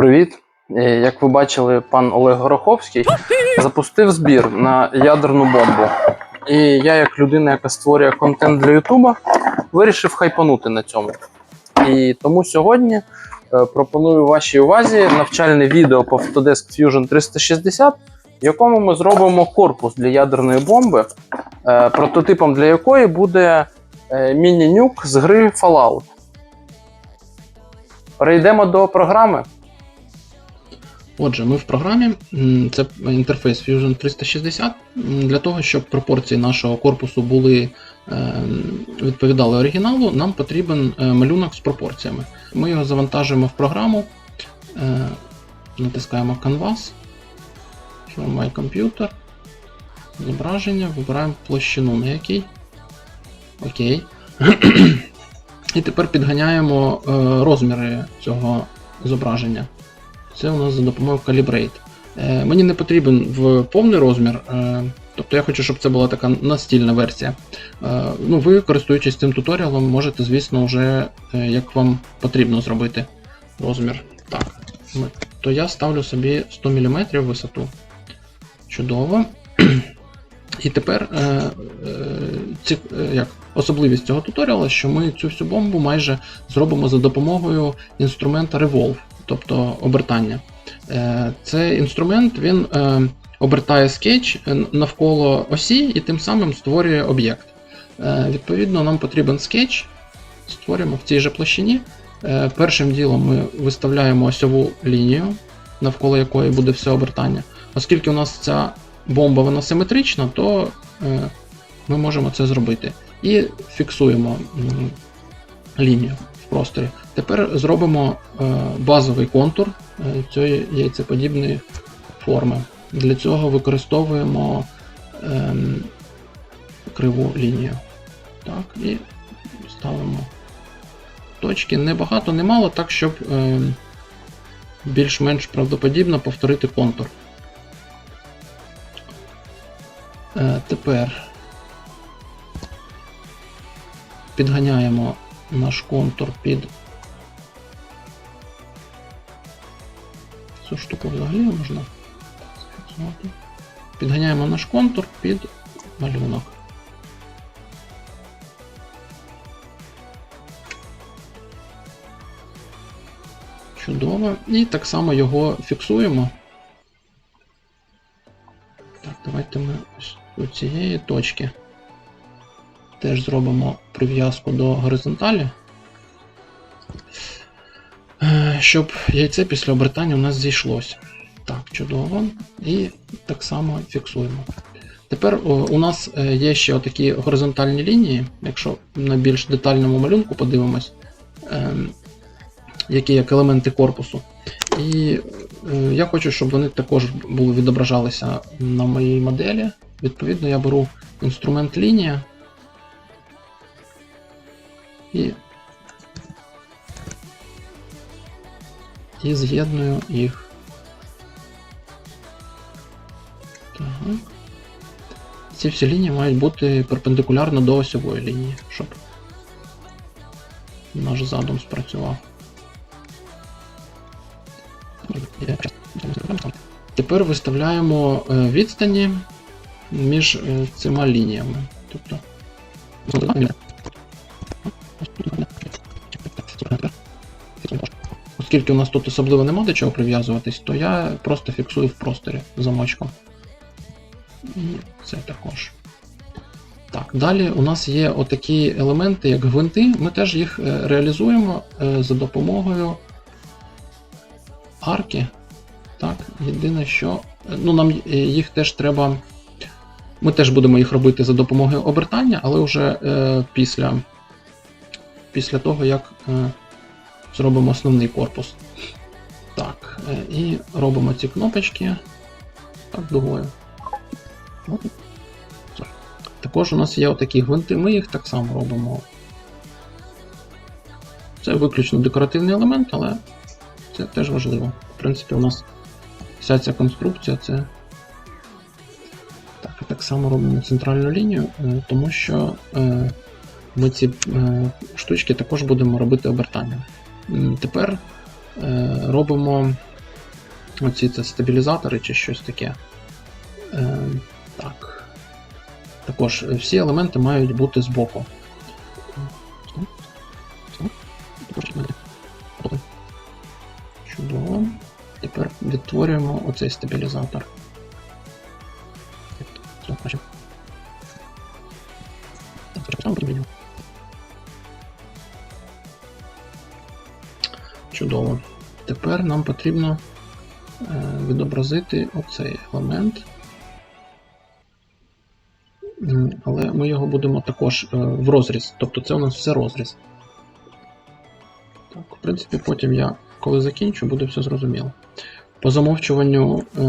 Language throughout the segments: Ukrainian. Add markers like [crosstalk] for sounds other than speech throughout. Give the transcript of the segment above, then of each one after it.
Привіт! Е, Як ви бачили, пан Олег Гороховський запустив збір на ядерну бомбу. І я, як людина, яка створює контент для Ютуба, вирішив хайпанути на цьому. І тому сьогодні е, пропоную вашій увазі навчальне відео по Autodesk Fusion 360, в якому ми зробимо корпус для ядерної бомби, е, прототипом для якої буде міні-нюк з гри Fallout. Перейдемо до програми. Отже, ми в програмі, це інтерфейс Fusion 360. Для того, щоб пропорції нашого корпусу були е, відповідали оригіналу, нам потрібен е, малюнок з пропорціями. Ми його завантажуємо в програму, е, натискаємо Canvas, My Computer, зображення, вибираємо площину, на якій. Окей. [clears throat] І тепер підганяємо розміри цього зображення. Це у нас за допомогою Calibrate. Е, мені не потрібен в повний розмір, е, тобто я хочу, щоб це була така настільна версія. Е, ну, ви, користуючись цим туторіалом, можете, звісно, вже е, як вам потрібно зробити розмір. Так, то я ставлю собі 100 мм висоту. Чудово. І тепер е, ці, як, особливість цього туторіалу, що ми цю всю бомбу майже зробимо за допомогою інструмента Revolve, тобто обертання. Е, Цей інструмент він е, обертає скетч е, навколо осі і тим самим створює об'єкт. Відповідно, нам потрібен скетч, створюємо в цій же площині. Першим ділом ми виставляємо осьову лінію, навколо якої буде все обертання. Оскільки у нас ця бомба вона симетрична, то ми можемо це зробити. І фіксуємо лінію просторі. Тепер зробимо е, базовий контур е, цієї яйцеподібної форми. Для цього використовуємо ем, криву лінію. Так, і ставимо точки. Не багато, не мало, так, щоб ем, більш-менш правдоподібно повторити контур. Е, тепер підганяємо наш контур під цю штуку взагалі можна зафіксувати. Підганяємо наш контур під малюнок. Чудово. І так само його фіксуємо. Так, давайте ми ось до цієї точки теж зробимо прив'язку до горизонталі. Е, Щоб яйце після обертання у нас зійшлося. Так, чудово. І так само фіксуємо. Тепер у нас е, є ще отакі горизонтальні лінії, якщо на більш детальному малюнку подивимось, ем, які як елементи корпусу. І е, я хочу, щоб вони також були відображалися на моїй моделі. Відповідно, я беру інструмент лінія і, і з'єдную їх. Так. Ці всі лінії мають бути перпендикулярно до осьової лінії, щоб наш задум спрацював. Тепер виставляємо е, відстані між е, цими лініями. Тобто. Оскільки у нас тут особливо нема до чого прив'язуватись, то я просто фіксую в просторі замочком. І це також. Так, далі у нас є отакі елементи, як гвинти. Ми теж їх е, реалізуємо е, за допомогою арки. Так, єдине, що. е, Ну, нам їх теж треба. Ми теж будемо їх робити за допомогою обертання, але вже е, після, після того, як е, зробимо основний корпус. Так, е, і робимо ці кнопочки так, дугою. Також у нас є отакі гвинти, ми їх так само робимо. Це виключно декоративний елемент, але це теж важливо. В принципі, у нас вся ця конструкція це. Так, так само робимо центральну лінію, е, тому що ми ці е, штучки також будемо робити обертанням. М, Тепер е, робимо Оці це стабілізатори чи щось таке. Е, так. Також всі елементи мають бути збоку. Чудово. Тепер відтворюємо оцей стабілізатор. Тепер нам потрібно е, відобразити оцей елемент. Але ми його будемо також е, в розріз. Тобто це у нас все розріз. Так, в принципі, потім я, коли закінчу, буде все зрозуміло. По замовчуванню е,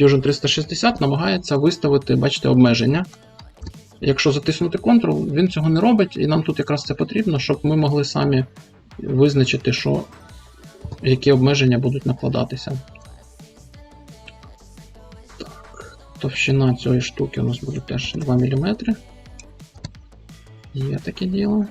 Fusion 360 намагається виставити, бачите, обмеження. Якщо затиснути Ctrl, він цього не робить, і нам тут якраз це потрібно, щоб ми могли самі визначити, що, які обмеження будуть накладатися. Так, товщина цієї штуки у нас буде теж 2 мм. Є таке діло.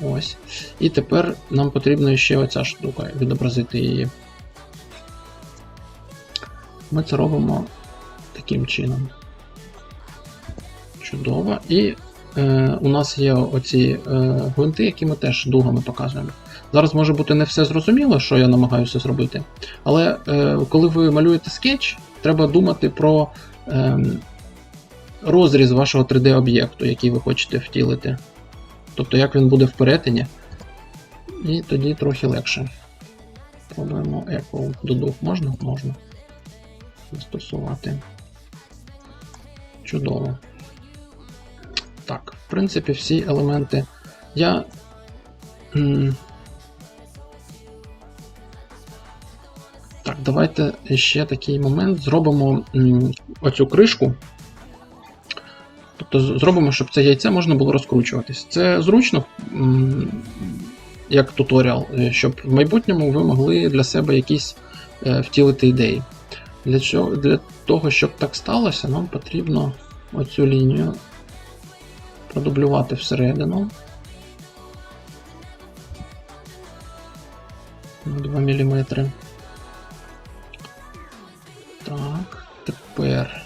Ось. І тепер нам потрібна ще оця штука, відобразити її. Ми це робимо таким чином. Чудово. І е, у нас є оці е, гвинти, які ми теж дугами показуємо. Зараз може бути не все зрозуміло, що я намагаюся зробити. Але е, коли ви малюєте скетч, треба думати про е, розріз вашого 3D-об'єкту, який ви хочете втілити. Тобто, як він буде в перетині. І тоді трохи легше. Пробуємо Echo до дух. Можна? Можна. Застосувати. Чудово. Так, в принципі, всі елементи. Я. Так, давайте ще такий момент. Зробимо оцю кришку. Тобто зробимо, щоб це яйце можна було розкручуватись. Це зручно, як туторіал, е, щоб в майбутньому ви могли для себе якісь е, втілити ідеї. Для, чого, для того, щоб так сталося, нам потрібно оцю лінію продублювати всередину. На 2 мм. Так, тепер.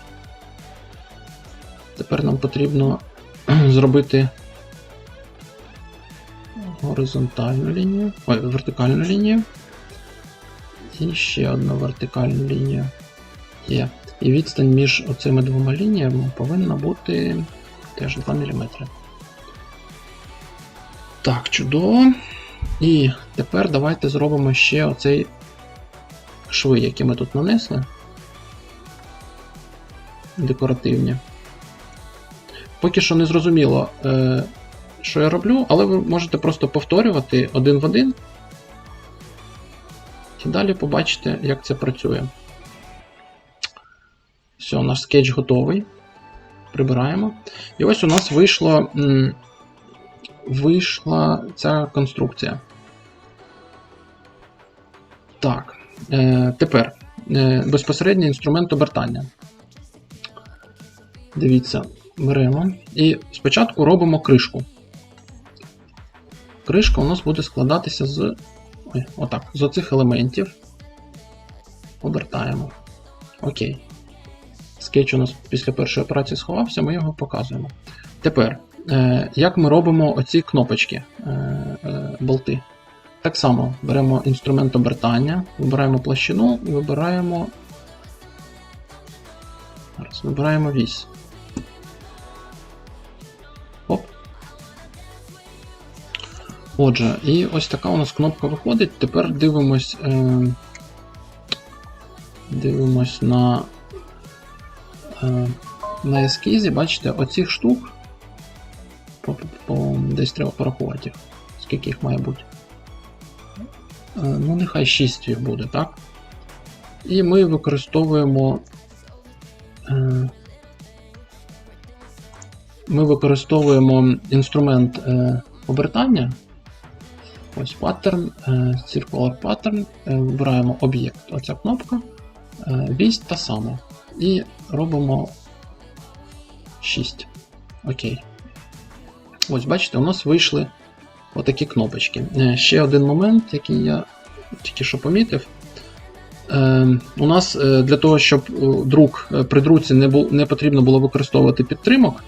Тепер нам потрібно [clears throat] зробити горизонтальну лінію, ой, вертикальну лінію. І ще одну вертикальну лінію є. І відстань між оцими двома лініями повинна бути теж 2 мм. Так, чудово. І тепер давайте зробимо ще оцей шви, які ми тут нанесли. Декоративні. Поки що не зрозуміло, е, що я роблю, але ви можете просто повторювати один в один. І далі побачите, як це працює. Все, наш скетч готовий. Прибираємо. І ось у нас вийшло, вийшла ця конструкція. Так, е, тепер е, безпосередній інструмент обертання. Дивіться, беремо. І спочатку робимо кришку. Кришка у нас буде складатися з. Ой, отак, з оцих елементів. Обертаємо. Окей. Скетч у нас після першої операції сховався, ми його показуємо. Тепер, е, як ми робимо оці кнопочки, е, е, болти? Так само беремо інструмент обертання, вибираємо площину, вибираємо. Зараз, вибираємо вісь. Оп. Отже, і ось така у нас кнопка виходить. Тепер дивимось. Е, дивимось на, на ескізі, бачите, оцих штук. По, по, десь треба порахувати скільки їх має бути. Е, ну, нехай 6 їх буде, так? І ми використовуємо. Е, ми використовуємо інструмент е, обертання. Ось паттерн, е, Circular Pattern, е, вибираємо об'єкт, оця кнопка, е, вісь та сама. І робимо 6. Окей. Ось, бачите, у нас вийшли отакі кнопочки. Е, Ще один момент, який я тільки що помітив. Е, у нас е, для того, щоб друк при друці не, бу, не потрібно було використовувати підтримок,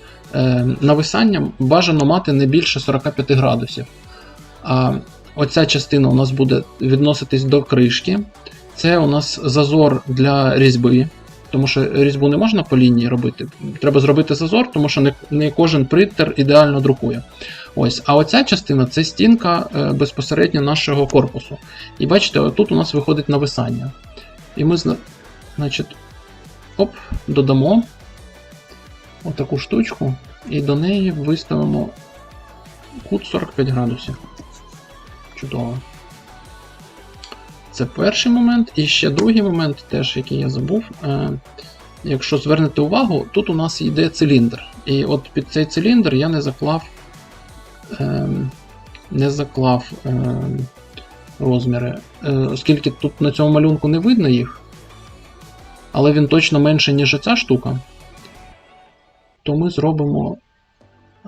нависання бажано мати не більше 45 градусів. А оця частина у нас буде відноситись до кришки. Це у нас зазор для різьби, тому що різьбу не можна по лінії робити. Треба зробити зазор, тому що не, не кожен принтер ідеально друкує. Ось, а оця частина це стінка е, безпосередньо нашого корпусу. І бачите, тут у нас виходить нависання. І ми, зна- значить, оп, додамо отаку штучку, і до неї виставимо кут 45 градусів. Чудово. Це перший момент. І ще другий момент, теж який я забув. Е, якщо звернете увагу, тут у нас йде циліндр. І от під цей циліндр я не заклав. Е, не заклав е, розміри. Е, оскільки тут на цьому малюнку не видно їх, але він точно менше, ніж ця штука, то ми зробимо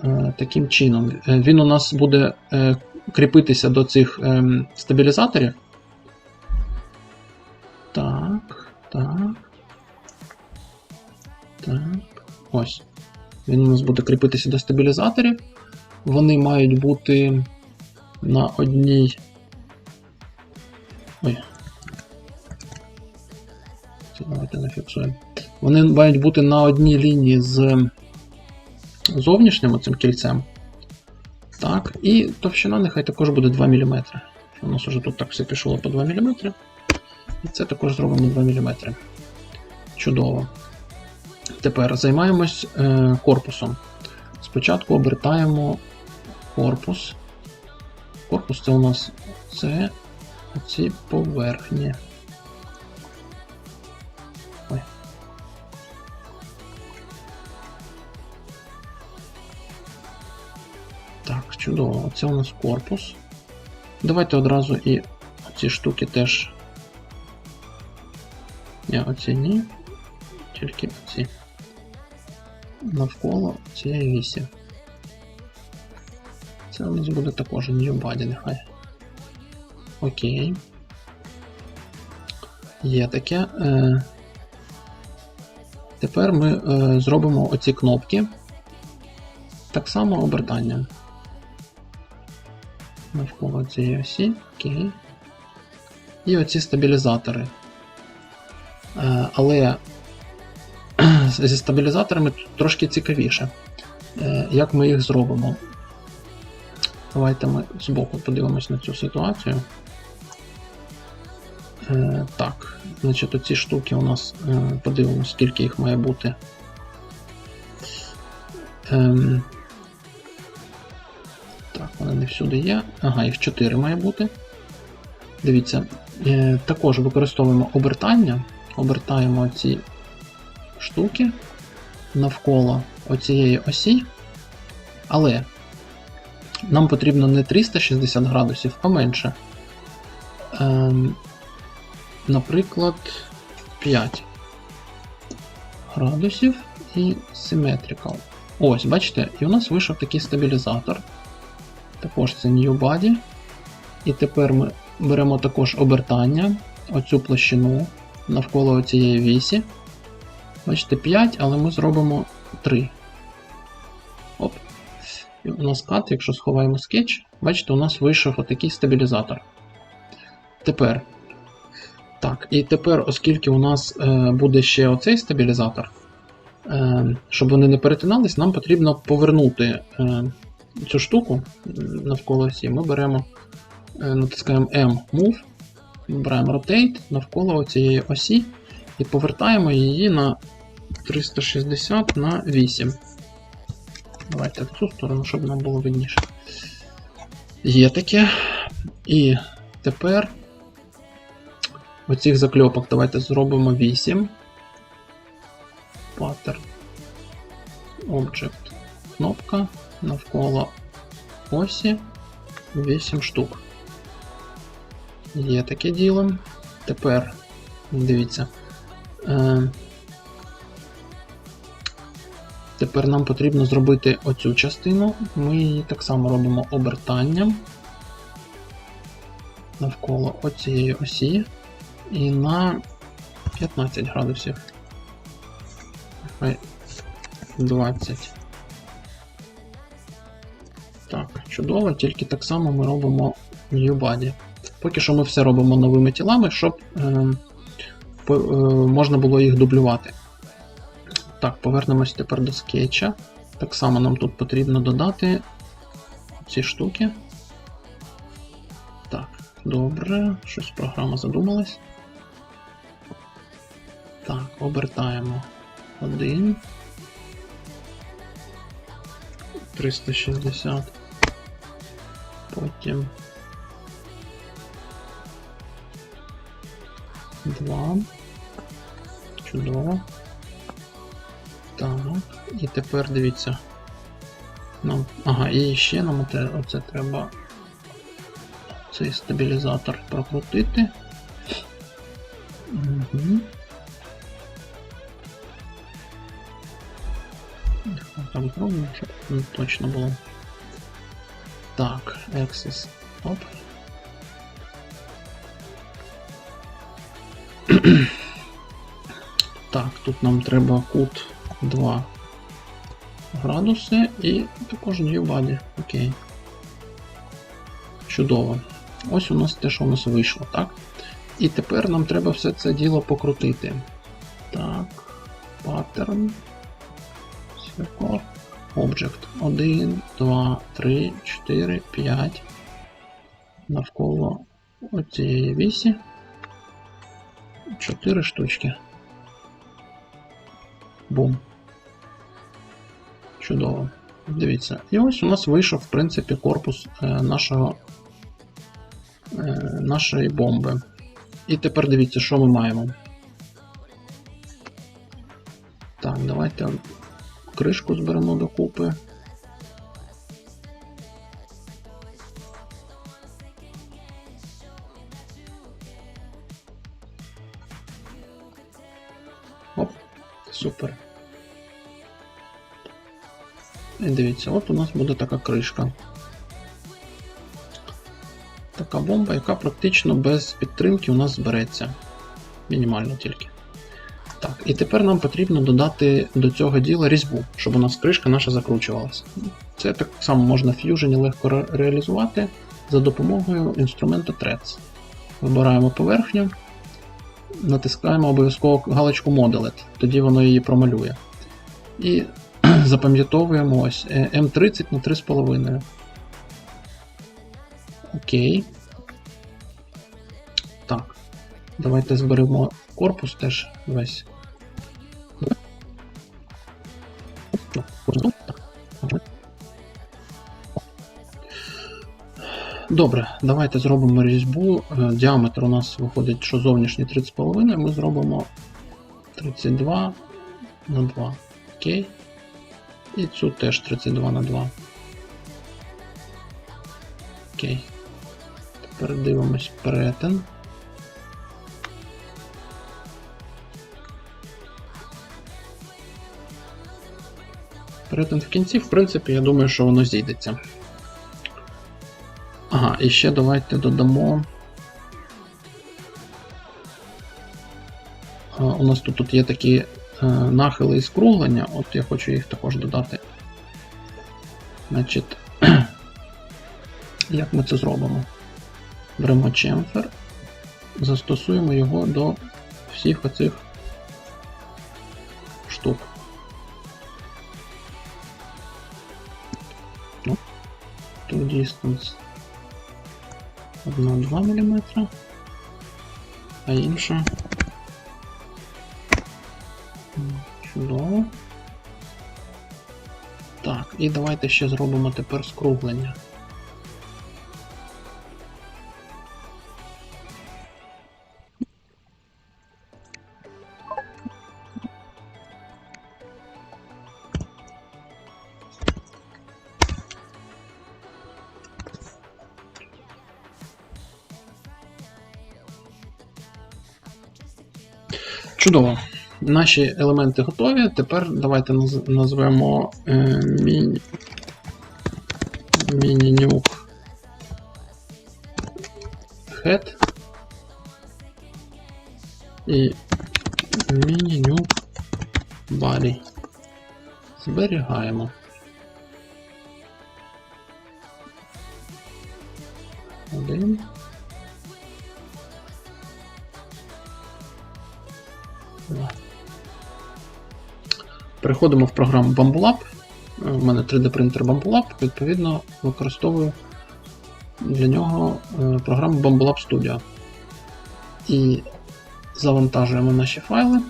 е, таким чином. Він у нас буде кріпитися до цих е, стабілізаторів. Так, так. Так. Ось. Він у нас буде кріпитися до стабілізаторів. Вони мають бути на одній. Ой. Це давайте зафіксуємо. Вони мають бути на одній лінії з зовнішнім цим кільцем. Так, і товщина нехай також буде 2 мм. У нас вже тут так все пішло по 2 мм. І це також зробимо 2 мм. Чудово. Тепер займаємось е, корпусом. Спочатку обертаємо корпус. Корпус це у нас це ці поверхні. Ой. Так, чудово. Це у нас корпус. Давайте одразу і ці штуки теж. Ні, оці ні. Тільки оці. Навколо цієї вісі. Це у нас буде також New Body, нехай. Окей. Є таке. Е, Тепер ми е, зробимо оці кнопки. Так само обертанням. Навколо цієї осі. Окей. І оці стабілізатори. Е, але [clears throat] зі стабілізаторами трошки цікавіше. Е, Як ми їх зробимо? Давайте ми збоку подивимось на цю ситуацію. Е, так, значить, оці штуки у нас подивимось, скільки їх має бути. Ем, так, вони не всюди є. Ага, їх 4 має бути. Дивіться, також використовуємо обертання. Обертаємо ці штуки навколо оцієї осі. Але нам потрібно не 360 градусів, а менше. Ем, наприклад, 5 градусів і Symmetrical. Ось, бачите, і у нас вийшов такий стабілізатор. Також це New Body. І тепер ми беремо також обертання, оцю площину навколо цієї вісі. Бачите, 5, але ми зробимо 3. Оп. І у нас кат, якщо сховаємо скетч, бачите, у нас вийшов отакий стабілізатор. Тепер. Так, і тепер, оскільки у нас е, буде ще оцей стабілізатор, е, щоб вони не перетинались, нам потрібно повернути е, цю штуку навколо осі. Ми беремо, е, натискаємо M Move, вибираємо Rotate навколо цієї осі і повертаємо її на 360 на 8. Давайте в цю сторону, щоб нам було видніше. Є таке. І тепер оцих закльопок давайте зробимо 8. Pattern. Object. Кнопка навколо осі 8 штук. Є таке діло. Тепер, дивіться. Е, тепер нам потрібно зробити оцю частину. Ми її так само робимо обертанням навколо оцієї осі і на 15 градусів. 20. Так, чудово, тільки так само ми робимо New Body. Поки що ми все робимо новими тілами, щоб е, е, можна було їх дублювати. Так, повернемось тепер до скетча. Так само нам тут потрібно додати ці штуки. Так, добре, щось програма задумалась. Так, обертаємо один. 360. Потім. Два. Чудово. Так. І тепер дивіться. Нам. Ага, і ще нам оце, треба цей стабілізатор прокрутити. Угу. Так зробимо, щоб ну, точно було. Так, Access. Оп. [clears throat] так, тут нам треба кут 2 градуси і також New Body. Окей. Чудово. Ось у нас те, що у нас вийшло, так? І тепер нам треба все це діло покрутити. Так, паттерн. Circle. Object 1, 2, 3, 4, 5. Навколо оцієї вісі. 4 штучки. Бум. Чудово. Дивіться. І ось у нас вийшов, в принципі, корпус е, нашого, е, нашої бомби. І тепер дивіться, що ми маємо. Так, давайте кришку зберемо докупи. Супер. І дивіться, от у нас буде така кришка. Така бомба, яка практично без підтримки у нас збереться. Мінімально тільки. Так, і тепер нам потрібно додати до цього діла різьбу, щоб у нас кришка наша закручувалася. Це так само можна в Fusion легко ре- реалізувати за допомогою інструменту Threads. Вибираємо поверхню, натискаємо обов'язково галочку Modelet, тоді воно її промалює. І [clears throat] запам'ятовуємо ось е, М30 на 3,5. Окей. Так. Давайте зберемо корпус теж весь. Добре, давайте зробимо різьбу. Е, Діаметр у нас виходить, що зовнішній 30,5, ми зробимо 32 на 2. Окей. І цю теж 32 на 2. Окей. Тепер дивимось перетин. Перетин в кінці, в принципі, я думаю, що воно зійдеться. Ага, і ще давайте додамо. А, у нас тут, тут є такі е, нахили і скруглення, от я хочу їх також додати. Значить, [clears throat] як ми це зробимо? Беремо чемфер, застосуємо його до всіх оцих штук. Ну, to distance 1-2 мм, а інша. Чудово. Так, і давайте ще зробимо тепер скруглення. Чудово. наші елементи готові. Тепер давайте назвемо е, міні, міні-нюк head і міні-нюк body. Зберігаємо. Переходимо в програму Bambulab. Е, У мене 3D принтер Bambulab, відповідно, використовую для нього е, програму Bambulab Studio. І завантажуємо наші файли.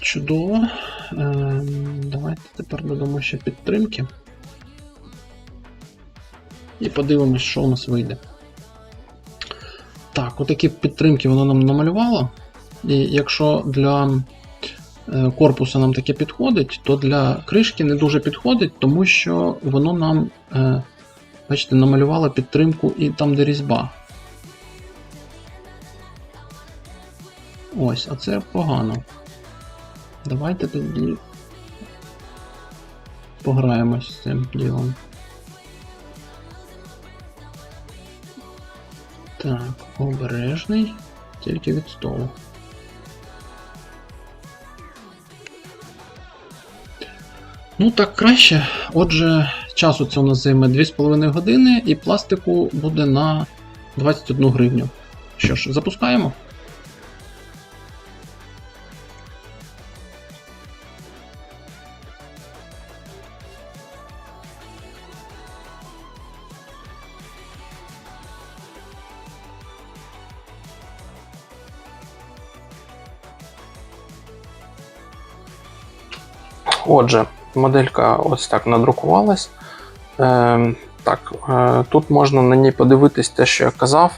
Чудово. Ем, Давайте тепер додамо ще підтримки. І подивимось, що у нас вийде. Так, отакі підтримки воно нам намалювало. І якщо для е, корпуса нам таке підходить, то для кришки не дуже підходить, тому що воно нам, е, бачите, намалювало підтримку і там, де різьба. Ось, а це погано. Давайте тоді пограємось з цим ділом. Так, обережний, тільки від столу. Ну так краще. Отже, часу це у нас займе 2,5 години і пластику буде на 21 гривню. Що ж, запускаємо? Отже, моделька ось так надрукувалась. Е, так, е, тут можна на ній подивитись те, що я казав.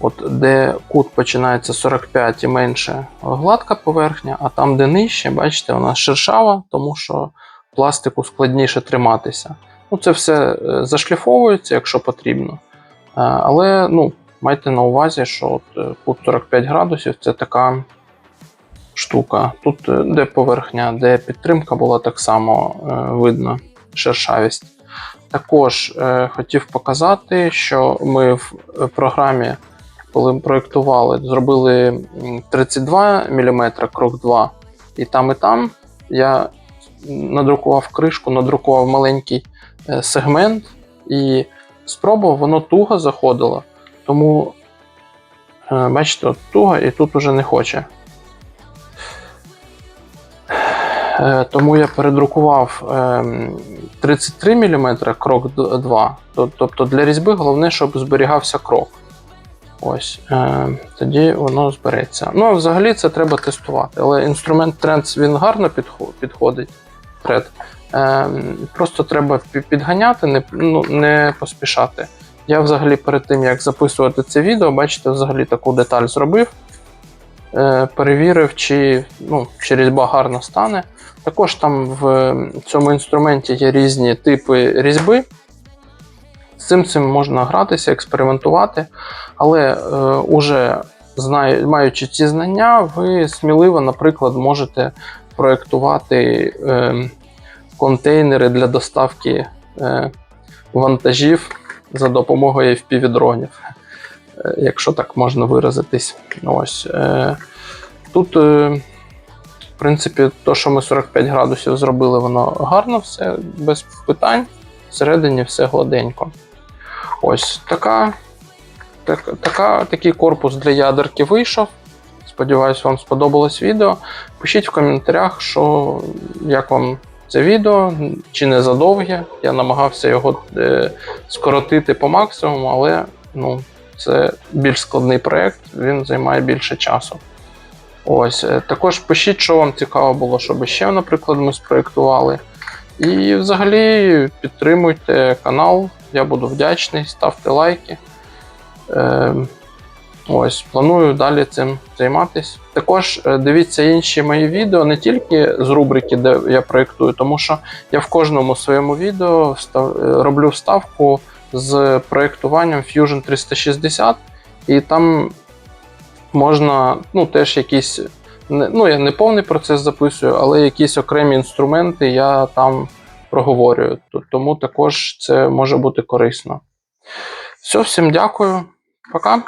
От Де кут починається 45 і менше гладка поверхня, а там, де нижче, бачите, вона шершава, тому що пластику складніше триматися. Ну, Це все е, зашліфовується, якщо потрібно. Е, але ну, майте на увазі, що от е, кут 45 градусів це така штука. Тут, е, де поверхня, де підтримка була, так само е, видно шершавість. Також е, хотів показати, що ми в програмі, коли проєктували, зробили 32 мм крок 2, і там, і там я надрукував кришку, надрукував маленький сегмент і спробував, воно туго заходило. Тому, бачите, туго і тут уже не хоче. Тому я передрукував ем, 33 мм крок 2. Тобто для різьби головне, щоб зберігався крок. Ось, е, тоді воно збереться. Ну, а взагалі це треба тестувати. Але інструмент Trends він гарно підходить. Thread. Е, просто треба підганяти, не, ну, не поспішати. Я взагалі перед тим, як записувати це відео, бачите, взагалі таку деталь зробив. Е, перевірив, чи, ну, чи різьба гарно стане. Також там в цьому інструменті є різні типи різьби. З цим цим можна гратися, експериментувати, але е, уже знаю, маючи ці знання, ви сміливо, наприклад, можете проєктувати е, контейнери для доставки е, вантажів за допомогою FPV-дронів, якщо так можна виразитись. Ось, е, тут. Е, в принципі, то, що ми 45 градусів зробили, воно гарно, все без питань. Всередині все гладенько. Ось така, так, така, такий корпус для ядерки вийшов. Сподіваюсь, вам сподобалось відео. Пишіть в коментарях, що, як вам це відео, чи не задовге. Я намагався його е, скоротити по максимуму, але ну, це більш складний проєкт, він займає більше часу. Ось, е, також пишіть, що вам цікаво було, щоб ще, наприклад, ми спроєктували. І взагалі підтримуйте канал, я буду вдячний, ставте лайки. Е, Ось, планую далі цим займатися. Також е, дивіться інші мої відео, не тільки з рубрики, де я проєктую, тому що я в кожному своєму відео е, роблю вставку з проєктуванням Fusion 360, і там можна ну, теж якісь. Ну, я не повний процес записую, але якісь окремі інструменти я там проговорюю. Тому також це може бути корисно. Все, всім дякую. Пока.